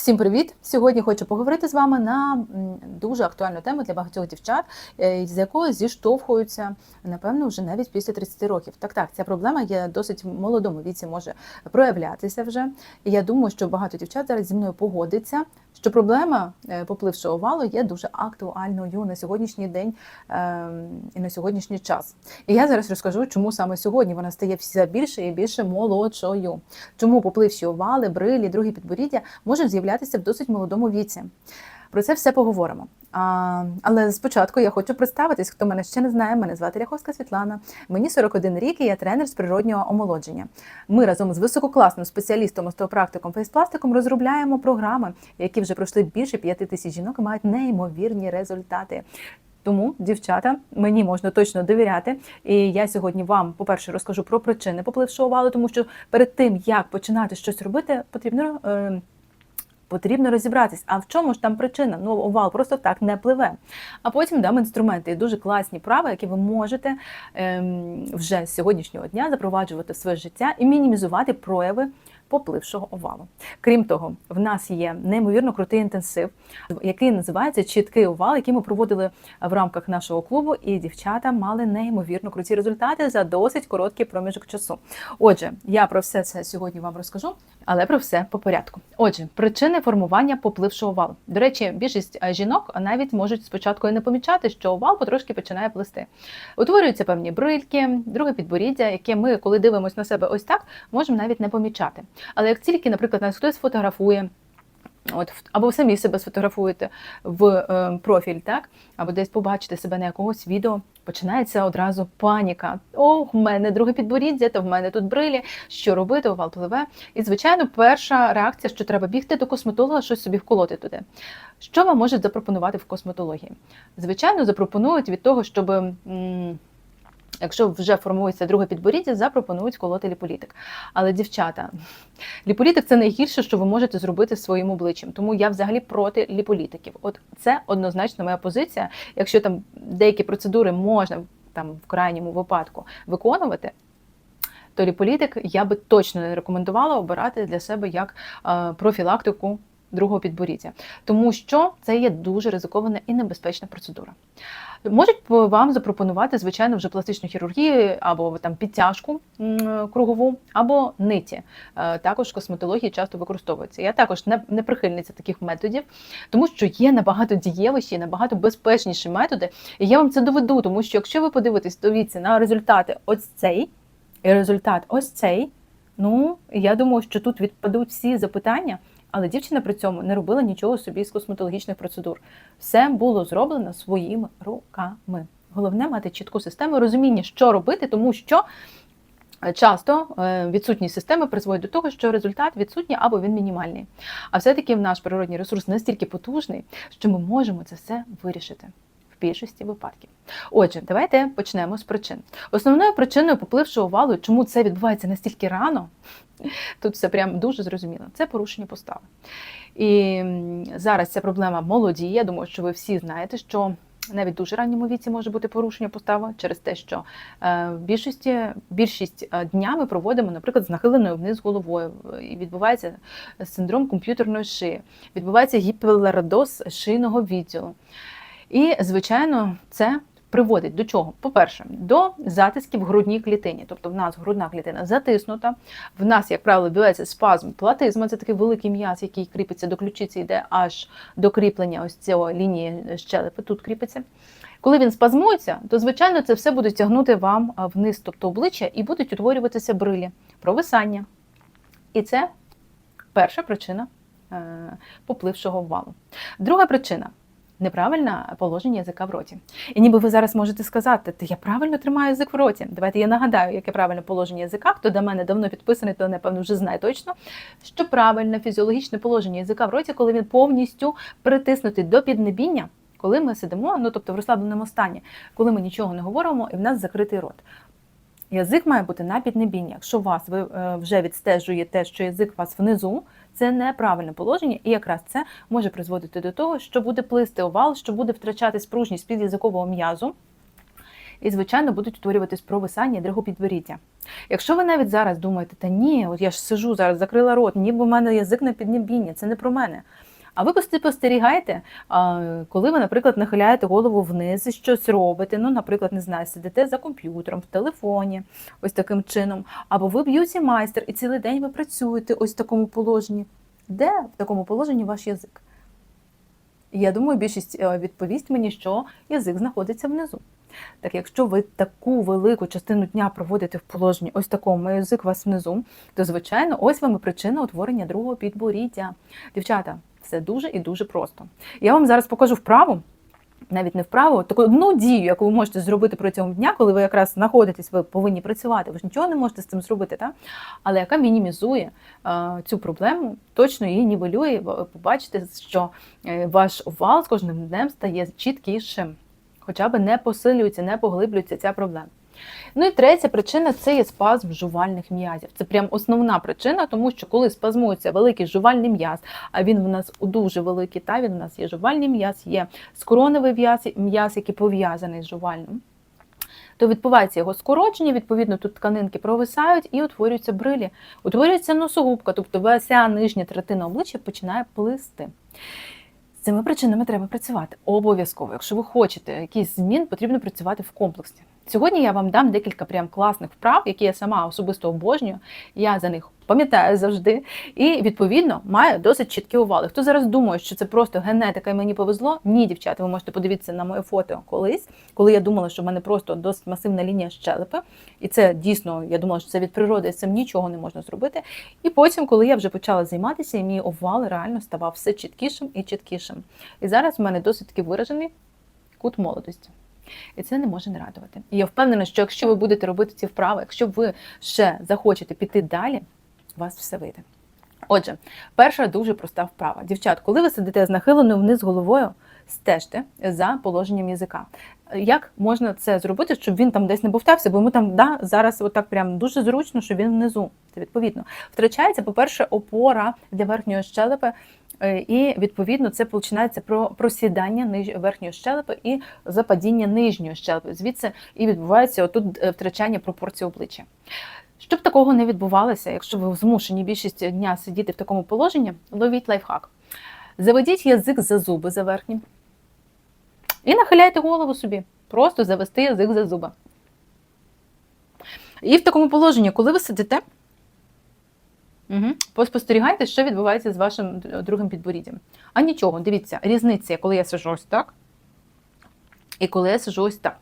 Всім привіт! Сьогодні хочу поговорити з вами на дуже актуальну тему для багатьох дівчат, е, з якою зіштовхуються, напевно, вже навіть після 30 років. Так, так, ця проблема є досить в молодому віці, може проявлятися вже. І я думаю, що багато дівчат зараз зі мною погодиться, що проблема е, поплившого валу є дуже актуальною на сьогоднішній день ем, і на сьогоднішній час. І я зараз розкажу, чому саме сьогодні вона стає все більше і більше молодшою. Чому попливші овали, брилі, другі підборіддя можуть з'являтися в досить молодому віці. Про це все поговоримо. А, але спочатку я хочу представитись, хто мене ще не знає. Мене звати Ряховська Світлана. Мені 41 рік і я тренер з природнього омолодження. Ми разом з висококласним спеціалістом остеопрактиком фейспластиком розробляємо програми, які вже пройшли більше 5 тисяч жінок і мають неймовірні результати. Тому, дівчата, мені можна точно довіряти. І я сьогодні вам, по-перше, розкажу про причини поплившого валу, тому що перед тим, як починати щось робити, потрібно. Е, Потрібно розібратись, а в чому ж там причина? Ну, овал просто так не пливе. А потім дам інструменти і дуже класні права, які ви можете ем, вже з сьогоднішнього дня запроваджувати в своє життя і мінімізувати прояви поплившого овалу. Крім того, в нас є неймовірно крутий інтенсив, який називається Чіткий овал, який ми проводили в рамках нашого клубу, і дівчата мали неймовірно круті результати за досить короткий проміжок часу. Отже, я про все це сьогодні вам розкажу, але про все по порядку. Отже, причини формування поплившого овалу. До речі, більшість е, жінок навіть можуть спочатку і не помічати, що овал потрошки починає плисти. Утворюються певні брильки, друге підборіддя, яке ми, коли дивимося на себе ось так, можемо навіть не помічати. Але як тільки, наприклад, нас хтось фотографує, От або самі себе сфотографуєте в е, профіль, так або десь побачите себе на якогось відео. Починається одразу паніка. О, в мене друге підборіддя, то в мене тут брилі. Що робити? Овал пливе. І звичайно, перша реакція, що треба бігти до косметолога, щось собі вколоти туди. Що вам можуть запропонувати в косметології? Звичайно, запропонують від того, щоб. М Якщо вже формується друге підборіддя, запропонують колоти ліполітик. Але, дівчата, ліполітик це найгірше, що ви можете зробити своїм обличчям. Тому я взагалі проти ліполітиків. От це однозначно моя позиція. Якщо там деякі процедури можна там в крайньому випадку виконувати. То ліполітик я би точно не рекомендувала обирати для себе як е, профілактику другого підборіддя, тому що це є дуже ризикована і небезпечна процедура. Можуть вам запропонувати, звичайно, вже пластичну хірургію або там підтяжку кругову, або ниті. Е, також в косметології часто використовується. Я також не, прихильниця таких методів, тому що є набагато дієвіші, набагато безпечніші методи. І я вам це доведу, тому що якщо ви подивитесь, дивіться на результати ось цей і результат ось цей. Ну, я думаю, що тут відпадуть всі запитання, але дівчина при цьому не робила нічого собі з косметологічних процедур. Все було зроблено своїми руками. Головне мати чітку систему, розуміння, що робити, тому що часто відсутність системи призводить до того, що результат відсутній або він мінімальний. А все-таки наш природній ресурс настільки потужний, що ми можемо це все вирішити. Більшості випадків. Отже, давайте почнемо з причин. Основною причиною поплившого валу, чому це відбувається настільки рано, Тут все прям дуже зрозуміло. Це порушення постави. І зараз ця проблема молоді. Я думаю, що ви всі знаєте, що навіть в дуже ранньому віці може бути порушення постави через те, що е, в більшості більшість е, дня ми проводимо, наприклад, з нахиленою вниз головою. І відбувається синдром комп'ютерної шиї, відбувається гіперлардоз шийного відділу. І, звичайно, це приводить до чого? По-перше, до затисків в грудній клітині. Тобто в нас грудна клітина затиснута, в нас, як правило, відбувається спазм платизма, це такий великий м'яз, який кріпиться до ключиці, йде аж до кріплення ось цього лінії щелепи, тут кріпиться. Коли він спазмується, то, звичайно, це все буде тягнути вам вниз, тобто обличчя, і будуть утворюватися брилі, провисання. І це перша причина е, поплившого валу. Друга причина неправильне положення язика в роті. І ніби ви зараз можете сказати, ти я правильно тримаю язик в роті. Давайте я нагадаю, яке правильне положення язика. Хто до мене давно підписаний, то напевно вже знає точно, що правильне фізіологічне положення язика в роті, коли він повністю притиснутий до піднебіння. Коли ми сидимо, ну тобто в розслабленому стані, коли ми нічого не говоримо, і в нас закритий рот. Язик має бути на піднебінні. Якщо вас ви е, вже відстежуєте, що язик у вас внизу, це неправильне положення, і якраз це може призводити до того, що буде плисти овал, що буде втрачати спружність під язикового м'язу. і, звичайно, будуть утворюватись провисання і дригопідборіддя. Якщо ви навіть зараз думаєте, та ні, от я ж сижу зараз, закрила рот, ніби в мене язик на піднебіння, це не про мене. А ви просто спостерігаєте, коли ви, наприклад, нахиляєте голову вниз і щось робите. Ну, наприклад, не знаю, сидите за комп'ютером, в телефоні, ось таким чином. Або ви б'юті майстер, і цілий день ви працюєте ось в такому положенні. Де в такому положенні ваш язик? Я думаю, більшість е, відповість мені, що язик знаходиться внизу. Так якщо ви таку велику частину дня проводите в положенні ось такому, язик у вас внизу, то звичайно, ось вам і причина утворення другого підборіддя. Дівчата, все дуже і дуже просто. Я вам зараз покажу вправу, навіть не вправу, таку одну дію, яку ви можете зробити протягом дня, коли ви якраз знаходитесь, ви повинні працювати. Ви ж нічого не можете з цим зробити, так? але яка мінімізує е, цю проблему, точно її нівелює. Ви побачите, що е, ваш овал з кожним днем стає чіткішим, хоча б не посилюється, не поглиблюється ця проблема. Ну і третя причина це є спазм жувальних м'язів. Це прям основна причина, тому що коли спазмується великий жувальний м'яз, а він в нас дуже великий, та він у нас є жувальний м'яз, є скроневий м'яз, який пов'язаний з жувальним. То відбувається його скорочення, відповідно, тут тканинки провисають і утворюються брилі. Утворюється носогубка, тобто вся нижня третина обличчя починає плисти. З цими причинами треба працювати обов'язково. Якщо ви хочете якийсь змін, потрібно працювати в комплексі. Сьогодні я вам дам декілька прям класних вправ, які я сама особисто обожнюю. Я за них пам'ятаю завжди, і відповідно маю досить чіткі ували. Хто зараз думає, що це просто генетика і мені повезло? Ні, дівчата, ви можете подивитися на моє фото колись, коли я думала, що в мене просто досить масивна лінія щелепи, і це дійсно я думала, що це від природи, і з цим нічого не можна зробити. І потім, коли я вже почала займатися, і мій овал реально ставав все чіткішим і чіткішим. І зараз в мене досить таки виражений кут молодості. І це не може не радувати. І я впевнена, що якщо ви будете робити ці вправи, якщо ви ще захочете піти далі, у вас все вийде. Отже, перша дуже проста вправа. Дівчат, коли ви сидите з нахиленою вниз головою, стежте за положенням язика. Як можна це зробити, щоб він там десь не бовтався, бо йому там да, зараз отак прям дуже зручно, що він внизу. Це відповідно. Втрачається, по-перше, опора для верхньої щелепи, Е, і відповідно це починається про просідання верхньої щелепи і западіння нижньої щелепи. Звідси і відбувається отут е, втрачання пропорції обличчя. Щоб такого не відбувалося, якщо ви змушені більшість дня сидіти в такому положенні, ловіть лайфхак. Заведіть язик за зуби за верхнім. І нахиляйте голову собі. Просто завести язик за зуби. І в такому положенні, коли ви сидите, Угу. Поспостерігайте, що відбувається з вашим другим підборіддям. А нічого, дивіться, різниця, коли я сижу ось так, і коли я сижу ось так.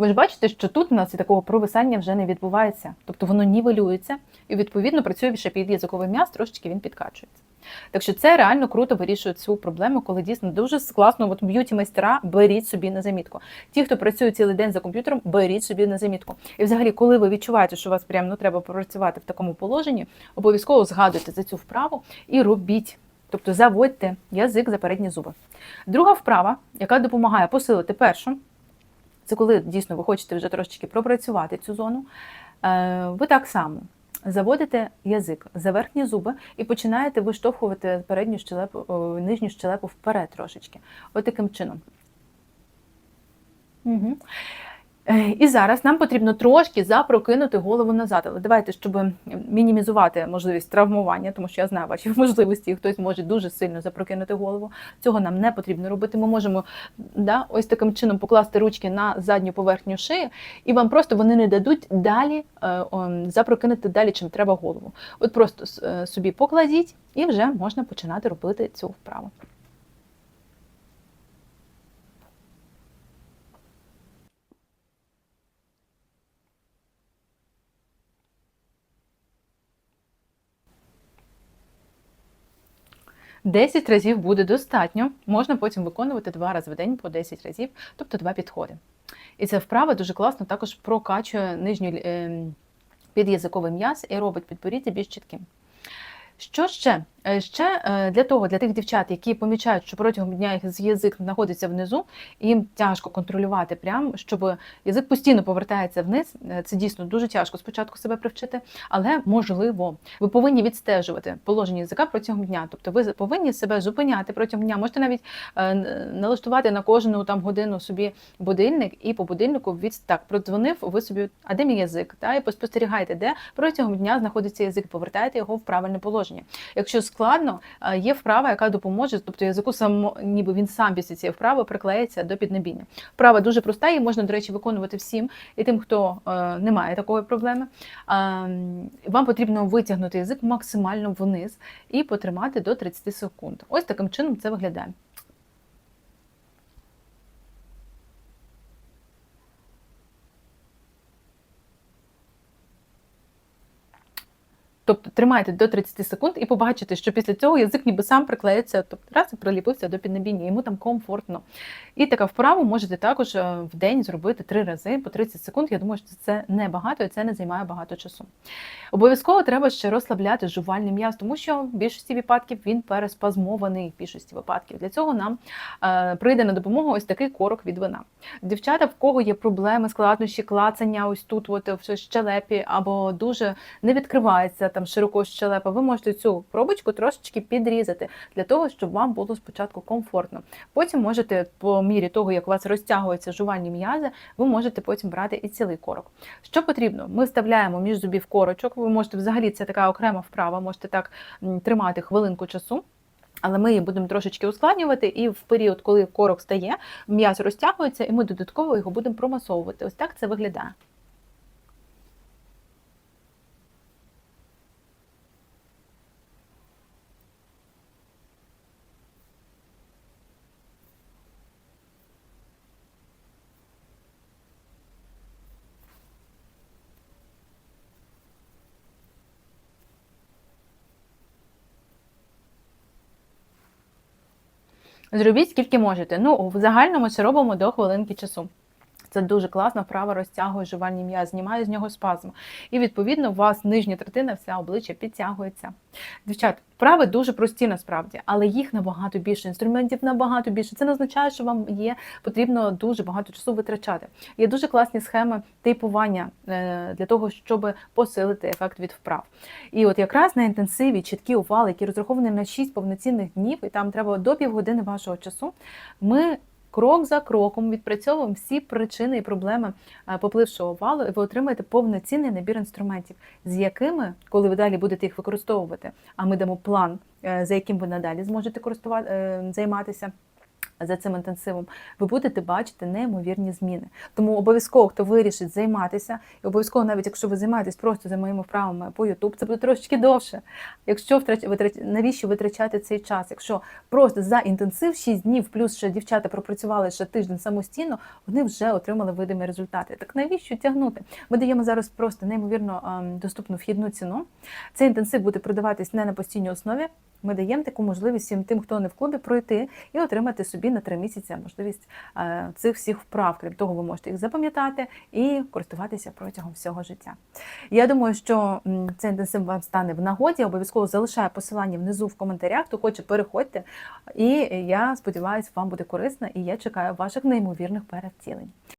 Ви ж бачите, що тут у нас і такого провисання вже не відбувається. Тобто воно нівелюється і, відповідно, працює більше під язиковий м'яз, трошечки він підкачується. Так що це реально круто вирішує цю проблему, коли дійсно дуже класно, от б'юті майстера, беріть собі на замітку. Ті, хто працює цілий день за комп'ютером, беріть собі на замітку. І взагалі, коли ви відчуваєте, що вас прямо ну, треба попрацювати в такому положенні, обов'язково згадуйте за цю вправу і робіть. Тобто заводьте язик за передні зуби. Друга вправа, яка допомагає посилити першу, це коли дійсно ви хочете вже трошечки пропрацювати цю зону. Е, ви так само заводите язик за верхні зуби і починаєте виштовхувати передню щелепу, нижню щелепу вперед трошечки. От чином. Угу. І зараз нам потрібно трошки запрокинути голову назад. Але давайте, щоб мінімізувати можливість травмування, тому що я знаю ваші можливості, хтось може дуже сильно запрокинути голову. Цього нам не потрібно робити. Ми можемо да, ось таким чином покласти ручки на задню поверхню шиї, і вам просто вони не дадуть далі е, запрокинути далі, чим треба голову. От просто е, собі покладіть, і вже можна починати робити цю вправу. Десять разів буде достатньо. Можна потім виконувати два рази в день по 10 разів, тобто два підходи. І ця вправа дуже класно також прокачує нижню під'язиковий м'яз і робить підборіддя більш чітким. Що ще Ще е, для того, для тих дівчат, які помічають, що протягом дня їх язик знаходиться внизу, їм тяжко контролювати, прям щоб язик постійно повертається вниз. е, Це дійсно дуже тяжко спочатку себе привчити, але можливо. Ви повинні відстежувати положення язика протягом дня. Тобто ви повинні себе зупиняти протягом дня. Можете навіть е, налаштувати на кожну там годину собі будильник, і по будильнику від так продзвонив. Ви собі, а де мій язик? Та і поспостерігайте, де протягом дня знаходиться язик, повертайте його в правильне положення. Якщо складно, е, є вправа, яка допоможе, тобто язику само, ніби він сам після цієї вправи приклеїться до піднебіння. Вправа дуже проста, її можна, до речі, виконувати всім і тим, хто е, не має такої проблеми. А, Вам потрібно витягнути язик максимально вниз і потримати до 30 секунд. Ось таким чином це виглядає. Тобто тримайте до 30 секунд і побачите, що після цього язик ніби сам приклеїться, тобто раз і приліпився до піднебіння, йому там комфортно. І така вправу можете також е, в день зробити три рази по 30 секунд. Я думаю, що це не багато і це не займає багато часу. Обов'язково треба ще розслабляти жувальний м'яз, тому що в більшості випадків він переспазмований в більшості випадків. Для цього нам е, прийде на допомогу ось такий корок від вина. Дівчата, в кого є проблеми, складнощі, клацання, ось тут, от в щелепі, або дуже не відкривається там широко щелепа, ви можете цю пробочку трошечки підрізати для того, щоб вам було спочатку комфортно. Потім можете, по мірі того, як у вас розтягуються жувальні м'язи, ви можете потім брати і цілий корок. Що потрібно? Ми вставляємо між зубів корочок. Ви можете взагалі це така окрема вправа, можете так тримати хвилинку часу. Але ми її будемо трошечки ускладнювати, і в період, коли корок стає, м'яз розтягується, і ми додатково його будемо промасовувати. Ось так це виглядає. Зробіть скільки можете. Ну, в загальному це робимо до хвилинки часу. Це дуже класно, вправа розтягує жувальні м'яз, знімає з нього спазм. І відповідно у вас нижня третина, вся обличчя підтягується. Дівчат, вправи дуже прості насправді, але їх набагато більше, інструментів набагато більше. Це не означає, що вам є потрібно дуже багато часу витрачати. Є дуже класні схеми типування е, для того, щоб посилити ефект від вправ. І от якраз на інтенсиві чіткі ували, які розраховані на 6 повноцінних днів, і там треба до півгодини вашого часу. Ми крок за кроком відпрацьовуємо всі причини і проблеми е, поплившого валу, і ви отримаєте повноцінний набір інструментів, з якими, коли ви далі будете їх використовувати, а ми дамо план, е, за яким ви надалі зможете користувати, е, займатися. За цим інтенсивом ви будете бачити неймовірні зміни. Тому обов'язково, хто вирішить займатися, і обов'язково, навіть якщо ви займаєтесь просто за моїми вправами по YouTube, це буде трошечки довше. Якщо втрач... навіщо витрачати цей час? Якщо просто за інтенсив 6 днів, плюс ще дівчата пропрацювали ще тиждень самостійно, вони вже отримали видимі результати. Так навіщо тягнути? Ми даємо зараз просто неймовірно ем, доступну вхідну ціну. Цей інтенсив буде продаватись не на постійній основі. Ми даємо таку можливість всім тим, хто не в клубі, пройти і отримати собі на три місяці можливість е, цих всіх вправ. Крім того, ви можете їх запам'ятати і користуватися протягом всього життя. Я думаю, що цей інтенсив вам стане в нагоді. Обов'язково залишаю посилання внизу в коментарях. Хто хоче, переходьте. І я сподіваюся, вам буде корисно, і я чекаю ваших неймовірних перевтілень.